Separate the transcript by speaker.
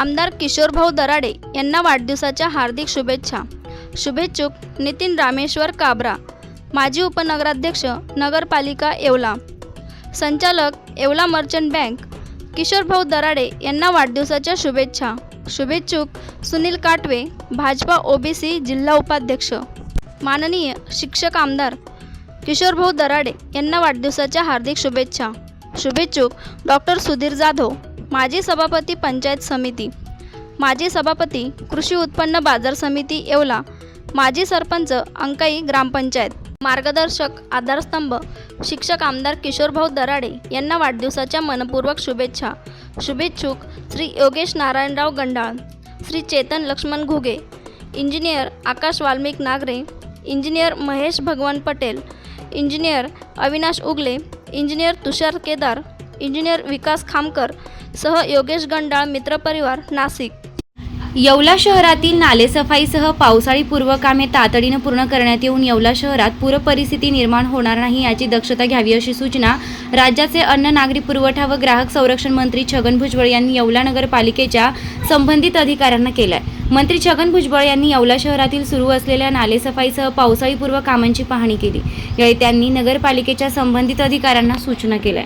Speaker 1: आमदार किशोरभाऊ दराडे यांना वाढदिवसाच्या हार्दिक शुभेच्छा. शुभेच्छुक नितीन रामेश्वर काबरा माजी उपनगराध्यक्ष नगरपालिका येवला. संचालक येवला मर्चंट बँक किशोरभाऊ दराडे यांना वाढदिवसाच्या शुभेच्छा. शुभेच्छुक सुनील काटवे भाजपा ओबीसी जिल्हा उपाध्यक्ष. माननीय शिक्षक आमदार किशोरभाऊ दराडे यांना वाढदिवसाच्या हार्दिक शुभेच्छा. शुभेच्छुक डॉक्टर सुधीर जाधव माजी सभापती पंचायत समिती माजी सभापती कृषी उत्पन्न बाजार समिती येवला माजी सरपंच अंकाई ग्रामपंचायत मार्गदर्शक आधारस्तंभ शिक्षक आमदार किशोरभाऊ दराडे यांना वाढदिवसाच्या मनपूर्वक शुभेच्छा. शुभेच्छुक Shri Yogesh Narayanrao Gandal Shri Chetan Laxman Ghuge engineer Akash Valmik Nagare engineer Mahesh Bhagwan Patel engineer Avinash Ugale engineer Tushar Kedar engineer Vikas Khamkar सह योगेश गंडाळ मित्रपरिवार नाशिक.
Speaker 2: येवला शहरातील नालेसफाईसह पावसाळी पूर्वकामे तातडीनं पूर्ण करण्यात येऊन येवला शहरात पूरपरिस्थिती निर्माण होणार नाही याची दक्षता घ्यावी अशी सूचना राज्याचे अन्न नागरी पुरवठा व ग्राहक संरक्षण मंत्री छगन भुजबळ यांनी येवला नगरपालिकेच्या संबंधित अधिकाऱ्यांना केल्या. आहे मंत्री छगन भुजबळ यांनी येवला शहरातील सुरू असलेल्या नालेसफाईसह पावसाळीपूर्व कामांची पाहणी केली. यावेळी त्यांनी नगरपालिकेच्या संबंधित अधिकाऱ्यांना सूचना केल्या.